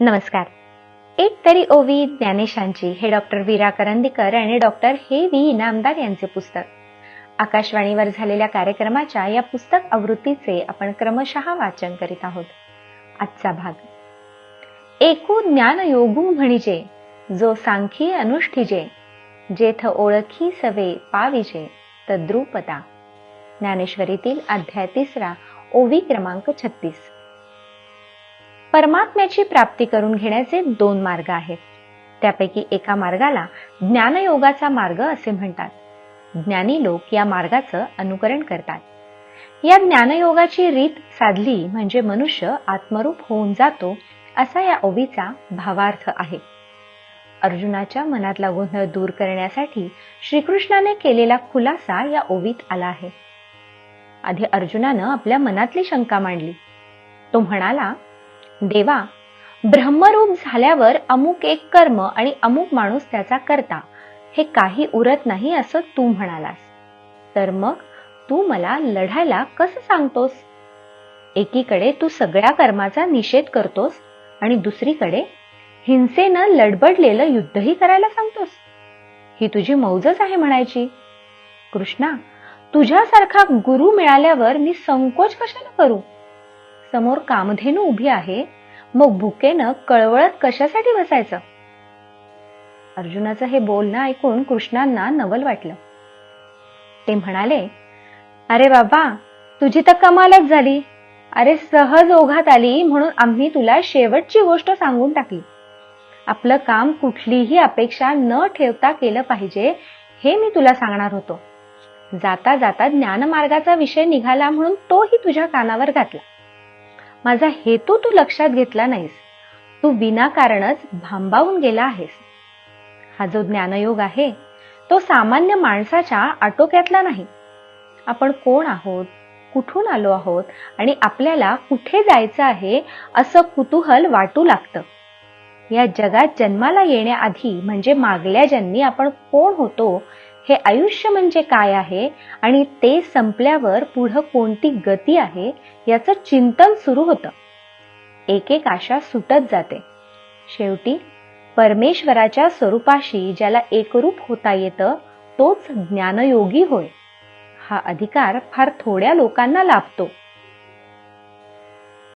नमस्कार. एक तरी ओवी ज्ञानेशांची हे डॉक्टर वीरा करंदीकर आणि डॉक्टर हे व्ही इनामदार यांचे पुस्तक. आकाशवाणीवर झालेल्या कार्यक्रमाच्या या पुस्तक आवृत्तीचे आपण क्रमशः वाचन करीत आहोत. आजचा भाग. एकू ज्ञान योगू म्हणजे जो सांखी अनुष्ठिजे जेथ ओळखी सवे पाविजे तद्रुपदा. ज्ञानेश्वरीतील अध्याय तिसरा ओवी क्रमांक छत्तीस. परमात्म्याची प्राप्ती करून घेण्याचे दोन मार्ग आहेत. त्यापैकी एका मार्गाला ज्ञानयोगाचा मार्ग असे म्हणतात. ज्ञानी लोक या मार्गाचं अनुकरण करतात. या ज्ञानयोगाची रीत साधली म्हणजे मनुष्य आत्मरूप होऊन जातो असा या ओवीचा भावार्थ आहे. अर्जुनाच्या मनातला गोंधळ दूर करण्यासाठी श्रीकृष्णाने केलेला खुलासा या ओवीत आला आहे. आधी अर्जुनानं आपल्या मनातली शंका मांडली. तो म्हणाला देवा ब्रह्मरूप झाल्यावर अमुक एक कर्म आणि अमुक माणूस त्याचा करता. हे काही उरत नाही असं तू म्हणालास. तर मग तू मला लढायला कसं सांगतोस? एकीकडे तू सगळ्या कर्माचा निषेध करतोस आणि दुसरीकडे हिंसेनं लडबडलेलं युद्धही करायला सांगतोस. ही तुझी मौजच आहे म्हणायची. कृष्णा तुझ्यासारखा गुरु मिळाल्यावर मी संकोच कशाला करू? समोर कामधेनू उभी आहे. मग भुकेनं कळवळत कशासाठी बसायचं? अर्जुनाचं हे बोलणं ऐकून कृष्णांना नवल वाटलं. ते म्हणाले अरे बाबा तुझी तर कमालच झाली. अरे सहज ओघात आली म्हणून आम्ही तुला शेवटची गोष्ट सांगून टाकली. आपलं काम कुठलीही अपेक्षा न ठेवता केलं पाहिजे हे मी तुला सांगणार होतो. जाता जाता ज्ञानमार्गाचा विषय निघाला म्हणून तोही तुझ्या कानावर घातला. माझा हेतू तू लक्षात घेतला नाहीस. तू विनाकारणच भांबावून गेला आहेस. हा जो ज्ञानयोग आहे तो सामान्य माणसाच्या आटोक्यातला नाही. आपण कोण आहोत कुठून आलो आहोत आणि आपल्याला कुठे जायचं आहे असं कुतूहल वाटू लागतं. या जगात जन्माला येण्याआधी म्हणजे मागल्या जन्मी आपण कोण होतो हे आयुष्य म्हणजे काय आहे? आणि ते संपल्यावर पुढं कोणती गती आहे? याचं चिंतन सुरू होतं. एक एक आशा सुटत जाते. शेवटी परमेश्वराच्या स्वरूपाशी ज्याला एकरूप होता येतं तोच ज्ञानयोगी होय. हा अधिकार फार थोड्या लोकांना लाभतो.